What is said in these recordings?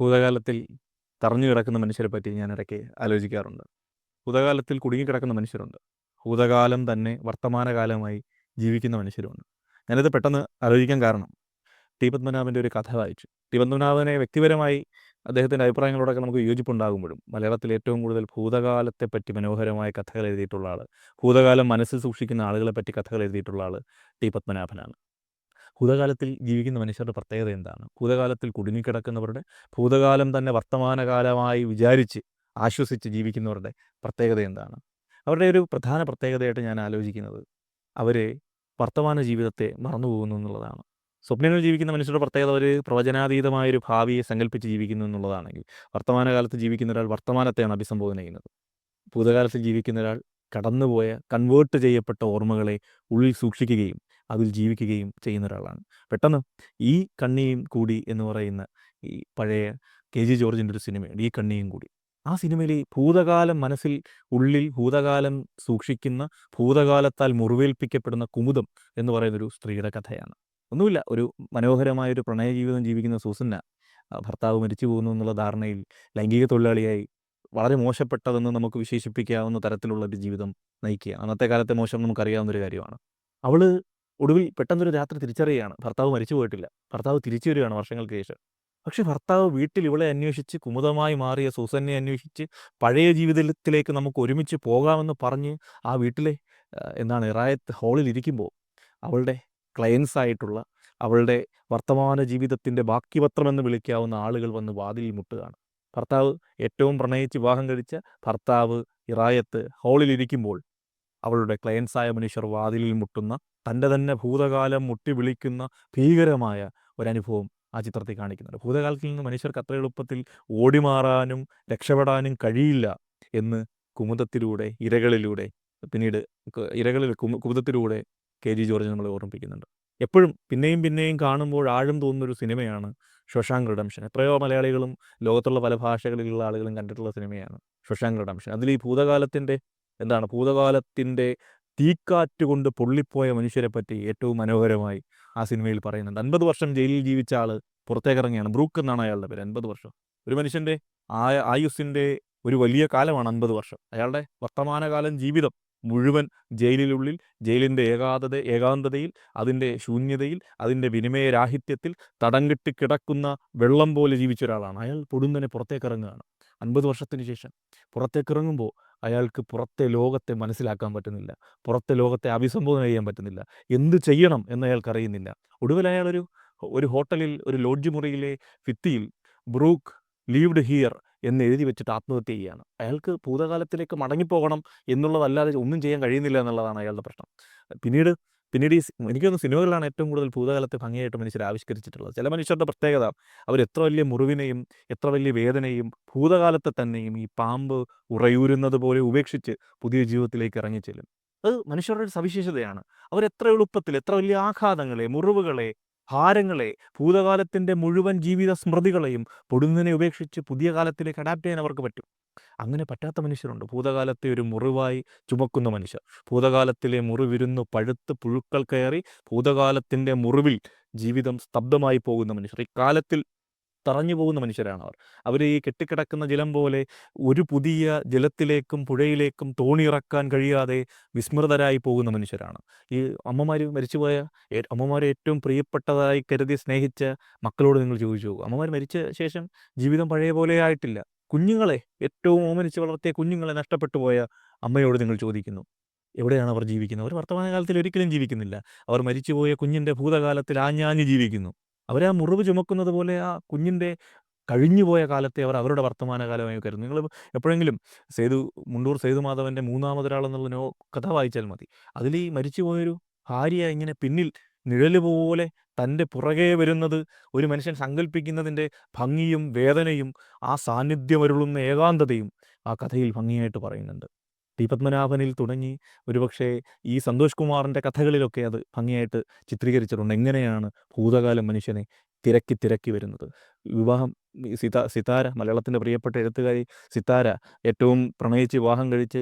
ഭൂതകാലത്തിൽ തറഞ്ഞു കിടക്കുന്ന മനുഷ്യരെ പറ്റി ഞാൻ ഇടയ്ക്ക് ആലോചിക്കാറുണ്ട്. ഭൂതകാലത്തിൽ കുടുങ്ങിക്കിടക്കുന്ന മനുഷ്യരുണ്ട്. ഭൂതകാലം തന്നെ വർത്തമാനകാലമായി ജീവിക്കുന്ന മനുഷ്യരുമുണ്ട്. ഞാനിത് പെട്ടെന്ന് ആലോചിക്കാൻ കാരണം ടി പത്മനാഭന്റെ ഒരു കഥ വായിച്ചു. ടി പത്മനാഭനെ വ്യക്തിപരമായി അദ്ദേഹത്തിന്റെ അഭിപ്രായങ്ങളോടൊക്കെ നമുക്ക് യോജിപ്പുണ്ടാകുമ്പോഴും മലയാളത്തിൽ ഏറ്റവും കൂടുതൽ ഭൂതകാലത്തെ പറ്റി മനോഹരമായ കഥകൾ എഴുതിയിട്ടുള്ള ആൾ ഭൂതകാലം മനസ്സിൽ സൂക്ഷിക്കുന്ന ആളുകളെ പറ്റി കഥകൾ എഴുതിയിട്ടുള്ള ആൾ ടി പത്മനാഭനാണ് ഭൂതകാലത്തിൽ ജീവിക്കുന്ന മനുഷ്യരുടെ പ്രത്യേകത എന്താണ്? ഭൂതകാലത്തിൽ കുടുങ്ങിക്കിടക്കുന്നവരുടെ ഭൂതകാലം തന്നെ വർത്തമാനകാലമായി വിചാരിച്ച് ആശ്വസിച്ച് ജീവിക്കുന്നവരുടെ പ്രത്യേകത എന്താണ്? അവരുടെ ഒരു പ്രധാന പ്രത്യേകതയായിട്ട് ഞാൻ ആലോചിക്കുന്നത് അവർ വർത്തമാന ജീവിതത്തെ മറന്നു പോകുന്നു എന്നുള്ളതാണ്. സ്വപ്നങ്ങൾ ജീവിക്കുന്ന മനുഷ്യരുടെ പ്രത്യേകത ഒരു പ്രവചനാതീതമായൊരു ഭാവിയെ സങ്കല്പിച്ച് ജീവിക്കുന്നു എന്നുള്ളതാണെങ്കിൽ വർത്തമാനകാലത്ത് ജീവിക്കുന്ന ഒരാൾ വർത്തമാനത്തെയാണ് അഭിസംബോധന ചെയ്യുന്നത്. ഭൂതകാലത്തിൽ ജീവിക്കുന്ന ഒരാൾ കടന്നുപോയ കൺവേർട്ട് ചെയ്യപ്പെട്ട ഓർമ്മകളെ ഉള്ളിൽ സൂക്ഷിക്കുകയും അതിൽ ജീവിക്കുകയും ചെയ്യുന്ന ഒരാളാണ്. പെട്ടെന്ന് ഈ കണ്ണിയും കൂടി എന്ന് പറയുന്ന ഈ പഴയ കെ ജി ജോർജിന്റെ ഒരു സിനിമയുണ്ട് ഈ കണ്ണിയും കൂടി. ആ സിനിമയിൽ ഈ ഭൂതകാലം മനസ്സിൽ ഉള്ളിൽ ഭൂതകാലം സൂക്ഷിക്കുന്ന ഭൂതകാലത്താൽ മുറിവേൽപ്പിക്കപ്പെടുന്ന കുമുദം എന്ന് പറയുന്നൊരു സ്ത്രീയുടെ കഥയാണ്. ഒന്നുമില്ല ഒരു മനോഹരമായ ഒരു പ്രണയ ജീവിതം ജീവിക്കുന്ന സൂസന്ന ഭർത്താവ് മരിച്ചു പോകുന്നു എന്നുള്ള ധാരണയിൽ ലൈംഗിക തൊഴിലാളിയായി വളരെ മോശപ്പെട്ടതെന്ന് നമുക്ക് വിശേഷിപ്പിക്കാവുന്ന തരത്തിലുള്ള ഒരു ജീവിതം നയിക്കുക അന്നത്തെ കാലത്തെ മോശം നമുക്കറിയാവുന്ന ഒരു കാര്യമാണ്. അവൾ ഒടുവിൽ പെട്ടെന്നൊരു രാത്രി തിരിച്ചറിയുകയാണ്. ഭർത്താവ് മരിച്ചു പോയിട്ടില്ല. ഭർത്താവ് തിരിച്ചു വരികയാണ് വർഷങ്ങൾക്ക് ശേഷം. പക്ഷെ ഭർത്താവ് വീട്ടിൽ ഇവളെ അന്വേഷിച്ച് കുമുദമായി മാറിയ സൂസന്നെ അന്വേഷിച്ച് പഴയ ജീവിതത്തിലേക്ക് നമുക്ക് ഒരുമിച്ച് പോകാമെന്ന് പറഞ്ഞ് ആ വീട്ടിലെ എന്താണ് ഇറായത്ത് ഹാളിൽ ഇരിക്കുമ്പോൾ അവളുടെ ക്ലയൻസ് ആയിട്ടുള്ള അവളുടെ വർത്തമാന ജീവിതത്തിന്റെ ബാക്കി പത്രമെന്ന് വിളിക്കാവുന്ന ആളുകൾ വന്ന് വാതിലിൽ മുട്ടുകയാണ്. ഭർത്താവ് ഏറ്റവും പ്രണയിച്ച് വിവാഹം കഴിച്ച ഭർത്താവ് ഇറായത്ത് ഹാളിൽ ഇരിക്കുമ്പോൾ അവളുടെ ക്ലയൻസായ മനുഷ്യർ വാതിലിൽ മുട്ടുന്ന തന്റെ തന്നെ ഭൂതകാലം മുട്ടി വിളിക്കുന്ന ഭീകരമായ ഒരനുഭവം ആ ചിത്രത്തിൽ കാണിക്കുന്നുണ്ട്. ഭൂതകാലത്തിൽ നിന്ന് മനുഷ്യർക്ക് അത്ര എളുപ്പത്തിൽ ഓടിമാറാനും രക്ഷപ്പെടാനും കഴിയില്ല എന്ന് കുമുദത്തിലൂടെ ഇരകളിലൂടെ പിന്നീട് ഇരകളിൽ കുമു കുമുദത്തിലൂടെ കെ ജി ജോർജ് നമ്മളെ ഓർമ്മിപ്പിക്കുന്നുണ്ട്. എപ്പോഴും പിന്നെയും പിന്നെയും കാണുമ്പോൾ ആഴം തോന്നുന്നൊരു സിനിമയാണ് ശശാങ്ക് റിഡംഷൻ. എത്രയോ മലയാളികളും ലോകത്തുള്ള പല ഭാഷകളിലുള്ള ആളുകളും കണ്ടിട്ടുള്ള സിനിമയാണ് ശശാങ്ക് റിഡംഷൻ. അതിൽ ഈ ഭൂതകാലത്തിന്റെ എന്താണ്? ഭൂതകാലത്തിന്റെ തീക്കാറ്റ് കൊണ്ട് പൊള്ളിപ്പോയ മനുഷ്യരെ പറ്റി ഏറ്റവും മനോഹരമായി ആ സിനിമയിൽ പറയുന്നുണ്ട്. അൻപത് വർഷം ജയിലിൽ ജീവിച്ച ആൾ പുറത്തേക്കിറങ്ങിയാണ് ബ്രൂക്ക് എന്നാണ് അയാളുടെ പേര്. അൻപത് വർഷം. ഒരു മനുഷ്യന്റെ ആ ആയുസ്സിന്റെ ഒരു വലിയ കാലമാണ് അൻപത് വർഷം. അയാളുടെ വർത്തമാനകാലം ജീവിതം മുഴുവൻ ജയിലിനുള്ളിൽ ജയിലിന്റെ ഏകാന്തത ഏകാന്തതയിൽ അതിന്റെ ശൂന്യതയിൽ അതിന്റെ വിനിമയരാഹിത്യത്തിൽ തടം കെട്ടി കിടക്കുന്ന വെള്ളം പോലെ ജീവിച്ച ഒരാളാണ്. അയാൾ പൊടുന്നനെ പുറത്തേക്കിറങ്ങുകയാണ്. അൻപത് വർഷത്തിന് ശേഷം പുറത്തേക്കിറങ്ങുമ്പോൾ അയാൾക്ക് പുറത്തെ ലോകത്തെ മനസ്സിലാക്കാൻ പറ്റുന്നില്ല. പുറത്തെ ലോകത്തെ അഭിസംബോധന ചെയ്യാൻ പറ്റുന്നില്ല. എന്ത് ചെയ്യണം എന്ന് അയാൾക്ക് അറിയുന്നില്ല. ഒടുവിൽ അയാളൊരു ഒരു ഹോട്ടലിൽ ഒരു ലോഡ്ജ് മുറിയിലെ ഭിത്തിയിൽ ബ്രൂക്ക് ലീവ്ഡ് ഹിയർ എന്ന് എഴുതി വെച്ചിട്ട് ആത്മഹത്യ ചെയ്യുകയാണ്. അയാൾക്ക് ഭൂതകാലത്തിലേക്ക് മടങ്ങിപ്പോകണം എന്നുള്ളതല്ലാതെ ഒന്നും ചെയ്യാൻ കഴിയുന്നില്ല എന്നുള്ളതാണ് അയാളുടെ പ്രശ്നം. പിന്നീട് പിന്നീട് ഈ എനിക്ക് തോന്നുന്നു സിനിമകളിലാണ് ഏറ്റവും കൂടുതൽ ഭൂതകാലത്തെ ഭംഗിയായിട്ട് മനുഷ്യർ ആവിഷ്കരിച്ചിട്ടുള്ളത്. ചില മനുഷ്യരുടെ പ്രത്യേകത അവർ എത്ര വലിയ മുറിവിനെയും എത്ര വലിയ വേദനയും ഭൂതകാലത്തെ തന്നെയും ഈ പാമ്പ് ഉറയൂരുന്നത് പോലെ ഉപേക്ഷിച്ച് പുതിയ ജീവിതത്തിലേക്ക് ഇറങ്ങി ചെല്ലും. അത് മനുഷ്യരുടെ ഒരു സവിശേഷതയാണ്. അവർ എത്ര എളുപ്പത്തിൽ എത്ര വലിയ ആഘാതങ്ങളെ മുറിവുകളെ ഭാരങ്ങളെ ഭൂതകാലത്തിന്റെ മുഴുവൻ ജീവിത സ്മൃതികളെയും പൊടുന്നതിനെ ഉപേക്ഷിച്ച് പുതിയ കാലത്തിലേക്ക് അഡാപ്റ്റ് ചെയ്യാൻ അവർക്ക് പറ്റും. അങ്ങനെ പറ്റാത്ത മനുഷ്യരുണ്ട്. ഭൂതകാലത്തെ ഒരു മുറിവായി ചുമക്കുന്ന മനുഷ്യർ. ഭൂതകാലത്തിലെ മുറിവിരുന്ന് പഴുത്ത് പുഴുക്കൾ കയറി ഭൂതകാലത്തിന്റെ മുറിവിൽ ജീവിതം സ്തബ്ധമായി പോകുന്ന മനുഷ്യർ. ഈ കാലത്തിൽ തറഞ്ഞു പോകുന്ന മനുഷ്യരാണ് അവർ. അവർ ഈ കെട്ടിക്കിടക്കുന്ന ജലം പോലെ ഒരു പുതിയ ജലത്തിലേക്കും പുഴയിലേക്കും തോണിയിറക്കാൻ കഴിയാതെ വിസ്മൃതരായി പോകുന്ന മനുഷ്യരാണ്. ഈ അമ്മമാർ മരിച്ചുപോയ അമ്മമാരെ ഏറ്റവും പ്രിയപ്പെട്ടതായി കരുതി സ്നേഹിച്ച മക്കളോട് നിങ്ങൾ ചോദിച്ചു അമ്മമാർ മരിച്ച ശേഷം ജീവിതം പഴയ പോലെ ആയിട്ടില്ല. കുഞ്ഞുങ്ങളെ ഏറ്റവും ഓമനിച്ച് വളർത്തിയ കുഞ്ഞുങ്ങളെ നഷ്ടപ്പെട്ടു പോയ അമ്മയോട് നിങ്ങൾ ചോദിക്കുന്നു. എവിടെയാണ് അവർ ജീവിക്കുന്നത്? അവർ വർത്തമാനകാലത്തിൽ ഒരിക്കലും ജീവിക്കുന്നില്ല. അവർ മരിച്ചുപോയ കുഞ്ഞിന്റെ ഭൂതകാലത്തിൽ ആഞ്ഞാഞ്ഞ് ജീവിക്കുന്നു. അവരാ മുറിവ് ചുമക്കുന്നത് പോലെ ആ കുഞ്ഞിന്റെ കഴിഞ്ഞുപോയ കാലത്തെ അവർ അവരുടെ വർത്തമാനകാലമായി കരുതുന്നു. നിങ്ങൾ എപ്പോഴെങ്കിലും സേതു മുണ്ടൂർ സേതുമാധവന്റെ മൂന്നാമതൊരാളെന്നുള്ള നോ കഥ വായിച്ചാൽ മതി. അതിൽ ഈ മരിച്ചുപോയൊരു ഭാര്യ ഇങ്ങനെ പിന്നിൽ നിഴൽ പോലെ തന്റെ പുറകെ വരുന്നത് ഒരു മനുഷ്യൻ സങ്കല്പിക്കുന്നതിന്റെ ഭംഗിയും വേദനയും ആ സാന്നിധ്യമരുളുന്ന ഏകാന്തതയും ആ കഥയിൽ ഭംഗിയായിട്ട് പറയുന്നുണ്ട്. ടി പത്മനാഭനിൽ തുടങ്ങി ഒരുപക്ഷെ ഈ സന്തോഷ് കുമാറിന്റെ കഥകളിലൊക്കെ അത് ഭംഗിയായിട്ട് ചിത്രീകരിച്ചിട്ടുണ്ട്. എങ്ങനെയാണ് ഭൂതകാലം മനുഷ്യനെ തിരക്കി തിരക്കി വരുന്നത്? വിവാഹം സിതാ സിതാര മലയാളത്തിന്റെ പ്രിയപ്പെട്ട എഴുത്തുകാരി സിതാര ഏറ്റവും പ്രണയിച്ച് വിവാഹം കഴിച്ച്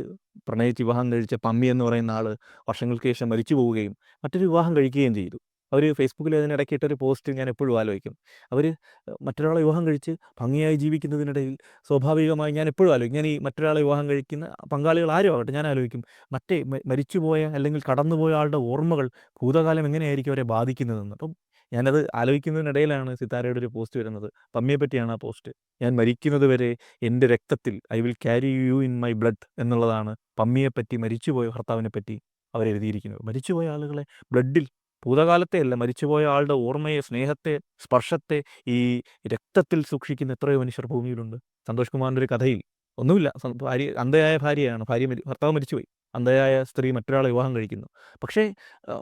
പ്രണയിച്ച് വിവാഹം കഴിച്ച പമ്മി എന്ന് പറയുന്ന ആൾ വർഷങ്ങൾക്ക് ശേഷം മരിച്ചു പോവുകയും മറ്റൊരു വിവാഹം കഴിക്കുകയും ചെയ്തു. അവർ ഫേസ്ബുക്കിൽ അതിനിടയ്ക്ക് ഇട്ടൊരു പോസ്റ്റ് ഞാൻ എപ്പോഴും ആലോചിക്കും. അവർ മറ്റൊരാളെ വിവാഹം കഴിച്ച് ഭംഗിയായി ജീവിക്കുന്നതിനിടയിൽ സ്വാഭാവികമായി ഞാൻ എപ്പോഴും ആലോചിക്കും. ഞാൻ ഈ മറ്റൊരാളെ വിവാഹം കഴിക്കുന്ന പങ്കാളികൾ ആരും ആവട്ടെ ഞാൻ ആലോചിക്കും. മറ്റേ മരിച്ചുപോയ അല്ലെങ്കിൽ കടന്നുപോയ ആളുടെ ഓർമ്മകൾ ഭൂതകാലം എങ്ങനെയായിരിക്കും അവരെ ബാധിക്കുന്നതെന്ന്. അപ്പം ഞാനത് ആലോചിക്കുന്നതിനിടയിലാണ് സിതാരയുടെ ഒരു പോസ്റ്റ് വരുന്നത്. പമ്മിയെ പറ്റിയാണ് ആ പോസ്റ്റ്. ഞാൻ മരിക്കുന്നത് വരെ എന്റെ രക്തത്തിൽ I will carry you in my blood എന്നുള്ളതാണ് പമ്മിയെപ്പറ്റി മരിച്ചുപോയ ഭർത്താവിനെ പറ്റി അവരെഴുതിയിരിക്കുന്നത്. മരിച്ചുപോയ ആളുകളെ ബ്ലഡിൽ ഭൂതകാലത്തെ അല്ല മരിച്ചുപോയ ആളുടെ ഓർമ്മയെ സ്നേഹത്തെ സ്പർശത്തെ ഈ രക്തത്തിൽ സൂക്ഷിക്കുന്ന എത്രയോ മനുഷ്യർ ഭൂമിയിലുണ്ട്. സന്തോഷ് കുമാറിന്റെ ഒരു കഥയിൽ. ഒന്നുമില്ല. ഭാര്യ അന്ധയായ ഭാര്യയാണ്. ഭാര്യ ഭർത്താവ് മരിച്ചുപോയി. അന്ധയായ സ്ത്രീ മറ്റൊരാളെ വിവാഹം കഴിക്കുന്നു. പക്ഷേ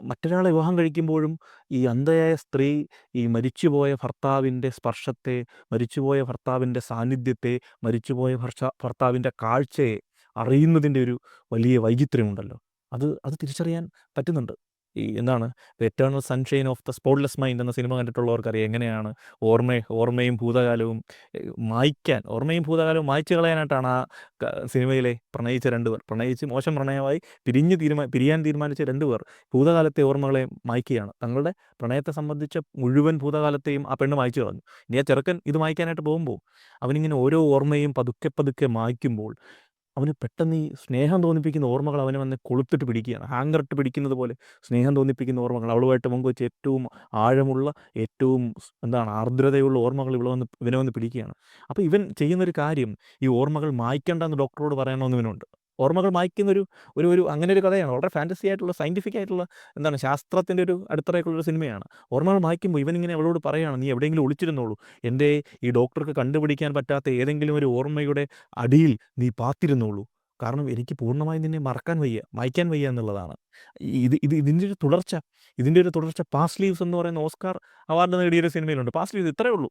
മറ്റൊരാളെ വിവാഹം കഴിക്കുമ്പോഴും ഈ അന്ധയായ സ്ത്രീ ഈ മരിച്ചുപോയ ഭർത്താവിന്റെ സ്പർശത്തെ മരിച്ചുപോയ ഭർത്താവിന്റെ സാന്നിധ്യത്തെ മരിച്ചുപോയ ഭർഷ ഭർത്താവിന്റെ കാഴ്ചയെ അറിയുന്നതിന്റെ ഒരു വലിയ വൈചിത്ര്യമുണ്ടല്ലോ. അത് അത് തിരിച്ചറിയാൻ പറ്റുന്നുണ്ട്. ഈ എന്താണ്? Eternal Sunshine of the Spotless Mind എന്ന സിനിമ കണ്ടിട്ടുള്ളവർക്കറിയാം. എങ്ങനെയാണ് ഓർമ്മ ഓർമ്മയും ഭൂതകാലവും മായ്ക്കാൻ ഓർമ്മയും ഭൂതകാലവും മായ്ച്ചു കളയാനായിട്ടാണ് ആ സിനിമയിലെ പ്രണയിച്ച രണ്ടുപേർ. പ്രണയിച്ച് മോശം പ്രണയമായി പിരിഞ്ഞ് തീരുമാ പിരിയാൻ തീരുമാനിച്ച രണ്ടുപേർ ഭൂതകാലത്തെ ഓർമ്മകളെ മായ്ക്കുകയാണ്. തങ്ങളുടെ പ്രണയത്തെ സംബന്ധിച്ച മുഴുവൻ ഭൂതകാലത്തെയും ആ പെണ്ണ് മായ്ച്ചു കളഞ്ഞു. ഇനി ആ ചെറുക്കൻ ഇത് മായ്ക്കാനായിട്ട് പോകുമ്പോൾ അവനിങ്ങനെ ഓരോ ഓർമ്മയും പതുക്കെ പതുക്കെ മായ്ക്കുമ്പോൾ അവന് പെട്ടെന്ന് ഈ സ്നേഹം തോന്നിപ്പിക്കുന്ന ഓർമ്മകൾ അവനെ വന്ന് കൊളുത്തിട്ട് പിടിക്കുകയാണ്. ഹാങ്കറിട്ട് പിടിക്കുന്നത് പോലെ സ്നേഹം തോന്നിപ്പിക്കുന്ന ഓർമ്മകൾ. അവളുമായിട്ട് പങ്കുവെച്ച ഏറ്റവും ആഴമുള്ള ഏറ്റവും എന്താണ് ആർദ്രതയുള്ള ഓർമ്മകൾ ഇവിടെ വന്ന് ഇവനെ വന്ന് പിടിക്കുകയാണ്. അപ്പോൾ ഇവൻ ചെയ്യുന്നൊരു കാര്യം ഈ ഓർമ്മകൾ മായ്ക്കണ്ടെന്ന് ഡോക്ടറോട് പറയണമെന്ന് ഇവനുണ്ട്. ഓർമ്മകൾ മായ്ക്കുന്ന ഒരു ഒരു അങ്ങനെ ഒരു കഥയാണ്. വളരെ ഫാന്റസി ആയിട്ടുള്ള സയന്റിഫിക് ആയിട്ടുള്ള എന്താണ് ശാസ്ത്രത്തിന്റെ ഒരു അടുത്തറയൊക്കെയുള്ള സിനിമയാണ്. ഓർമ്മകൾ മായ്ക്കുമ്പോൾ ഇവനിങ്ങനെ അവളോട് പറയുകയാണ് നീ എവിടെയെങ്കിലും ഒളിച്ചിരുന്നോളൂ. എന്റെ ഈ ഡോക്ടർക്ക് കണ്ടുപിടിക്കാൻ പറ്റാത്ത ഏതെങ്കിലും ഒരു ഓർമ്മയുടെ അടിയിൽ നീ പാത്തിരുന്നോളൂ. കാരണം എനിക്ക് പൂർണമായും നിന്നെ മറക്കാൻ വയ്യ മായ്ക്കാൻ വയ്യ എന്നുള്ളതാണ്. ഇത് ഇത് ഇതിന്റെ ഒരു തുടർച്ച ഇതിന്റെ ഒരു തുടർച്ച പാസ് ലീവ്സ് എന്ന് പറയുന്ന ഓസ്കാർ അവാർഡ് നേടിയൊരു സിനിമയിലുണ്ട്. പാസ് ലീവ്സ് ഇത്രയേ ഉള്ളൂ.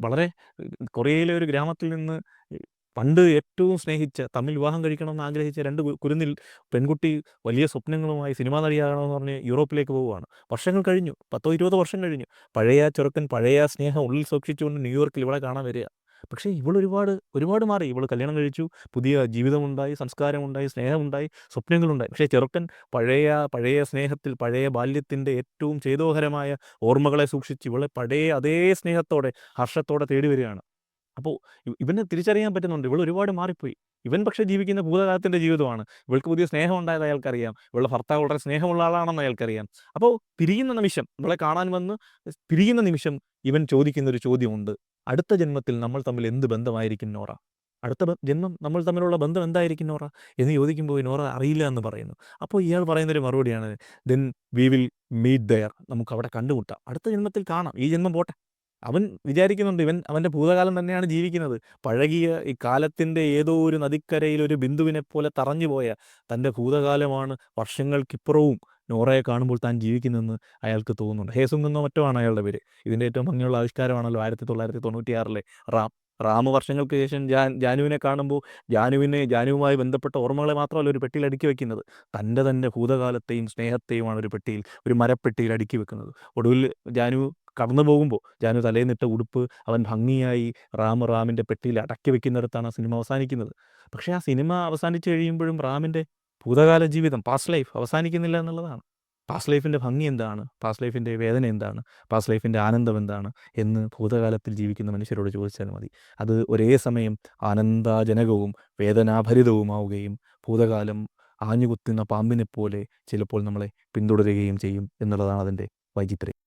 വളരെ കൊറിയയിലെ ഒരു ഗ്രാമത്തിൽ നിന്ന് പണ്ട് ഏറ്റവും സ്നേഹിച്ച തമ്മിൽ വിവാഹം കഴിക്കണമെന്ന് ആഗ്രഹിച്ച രണ്ട് കുരുന്നിൽ പെൺകുട്ടി വലിയ സ്വപ്നങ്ങളുമായി സിനിമാ നടിയാകണമെന്ന് പറഞ്ഞ് യൂറോപ്പിലേക്ക് പോവുകയാണ്. വർഷങ്ങൾ കഴിഞ്ഞു. പത്തോ ഇരുപത് വർഷം കഴിഞ്ഞു. പഴയ ചെറുക്കൻ പഴയ സ്നേഹം ഉള്ളിൽ സൂക്ഷിച്ചുകൊണ്ട് ന്യൂയോർക്കിൽ ഇവിടെ കാണാൻ വരിക. പക്ഷേ ഇവൾ ഒരുപാട് ഒരുപാട് മാറി. ഇവൾ കല്യാണം കഴിച്ചു. പുതിയ ജീവിതമുണ്ടായി സംസ്കാരമുണ്ടായി സ്നേഹമുണ്ടായി സ്വപ്നങ്ങളുണ്ടായി. പക്ഷേ ചെറുക്കൻ പഴയ പഴയ സ്നേഹത്തിൽ പഴയ ബാല്യത്തിന്റെ ഏറ്റവും ചേതോഹരമായ ഓർമ്മകളെ സൂക്ഷിച്ച് ഇവളെ പഴയ അതേ സ്നേഹത്തോടെ ഹർഷത്തോടെ തേടി വരികയാണ്. അപ്പോൾ ഇവന് തിരിച്ചറിയാൻ പറ്റുന്നുണ്ട്. ഇവൾ ഒരുപാട് മാറിപ്പോയി. ഇവൻ പക്ഷെ ജീവിക്കുന്ന ഭൂതകാലത്തിന്റെ ജീവിതമാണ്. ഇവൾക്ക് പുതിയ സ്നേഹം ഉണ്ടായത് അയാൾക്കറിയാം. ഇവളുടെ ഭർത്താവ് വളരെ സ്നേഹമുള്ള ആളാണെന്ന് അയാൾക്കറിയാം. അപ്പോൾ തിരിയുന്ന നിമിഷം ഇവളെ കാണാൻ വന്ന് തിരിയുന്ന നിമിഷം ഇവൻ ചോദിക്കുന്ന ഒരു ചോദ്യമുണ്ട്. അടുത്ത ജന്മത്തിൽ നമ്മൾ തമ്മിൽ എന്ത് ബന്ധമായിരിക്കും നോറ? അടുത്ത ജന്മം നമ്മൾ തമ്മിലുള്ള ബന്ധം എന്തായിരിക്കും നോറ? എന്ന് ചോദിക്കുമ്പോൾ നോറ അറിയില്ല എന്ന് പറയുന്നു. അപ്പോൾ ഇയാൾ പറയുന്നൊരു മറുപടിയാണ് then we will meet there. നമുക്ക് അവിടെ കണ്ടുമുട്ടാം. അടുത്ത ജന്മത്തിൽ കാണാം. ഈ ജന്മം പോട്ടെ. അവൻ വിചാരിക്കുന്നുണ്ട് ഇവൻ അവന്റെ ഭൂതകാലം തന്നെയാണ് ജീവിക്കുന്നത്. പഴകിയ ഈ കാലത്തിന്റെ ഏതോ ഒരു നദിക്കരയിൽ ഒരു ബിന്ദുവിനെ പോലെ തറഞ്ഞുപോയ തന്റെ ഭൂതകാലമാണ് വർഷങ്ങൾക്കിപ്പുറവും നോറയെ കാണുമ്പോൾ താൻ ജീവിക്കുന്നതെന്ന് അയാൾക്ക് തോന്നുന്നുണ്ട്. ഹേസുങ് മറ്റോ അയാളുടെ പേര്. ഇതിന്റെ ഏറ്റവും ഭംഗിയുള്ള ആവിഷ്കാരമാണല്ലോ ആയിരത്തി തൊള്ളായിരത്തി തൊണ്ണൂറ്റിയാറിലെ റാം. റാം വർഷങ്ങൾക്ക് ശേഷം ജാൻ ജാനുവിനെ കാണുമ്പോൾ ജാനുവിനെ ജാനുവുമായി ബന്ധപ്പെട്ട ഓർമ്മകളെ മാത്രമല്ല ഒരു പെട്ടിയിൽ അടുക്കി വെക്കുന്നത്. തന്റെ തന്നെ ഭൂതകാലത്തെയും സ്നേഹത്തെയുമാണ് ഒരു പെട്ടിയിൽ ഒരു മരപ്പെട്ടിയിൽ അടുക്കി വെക്കുന്നത്. ഒടുവിൽ ജാനു കടന്നു പോകുമ്പോൾ ജാനു തലേന്നിട്ട ഉടുപ്പ് അവൻ ഭംഗിയായി റാം റാമിന്റെ പെട്ടിയിൽ അടക്കി വെക്കുന്നിടത്താണ് ആ സിനിമ അവസാനിക്കുന്നത്. പക്ഷേ ആ സിനിമ അവസാനിച്ചു കഴിയുമ്പോഴും റാമിന്റെ ഭൂതകാല ജീവിതം പാസ്റ്റ് ലൈഫ് അവസാനിക്കുന്നില്ല എന്നുള്ളതാണ്. പാസ്റ്റ് ലൈഫിന്റെ ഭംഗി എന്താണ്? പാസ്റ്റ് ലൈഫിന്റെ വേദന എന്താണ്? പാസ്റ്റ് ലൈഫിന്റെ ആനന്ദം എന്താണ്? എന്ന് ഭൂതകാലത്തിൽ ജീവിക്കുന്ന മനുഷ്യരോട് ചോദിച്ചാൽ മതി. അത് ഒരേ സമയം ആനന്ദജനകവും വേദനാഭരിതവുമാവുകയും ഭൂതകാലം ആഞ്ഞുകുത്തുന്ന പാമ്പിനെ പോലെ ചിലപ്പോൾ നമ്മളെ പിന്തുടരുകയും ചെയ്യും എന്നുള്ളതാണ് അതിന്റെ വൈചിത്ര്യം.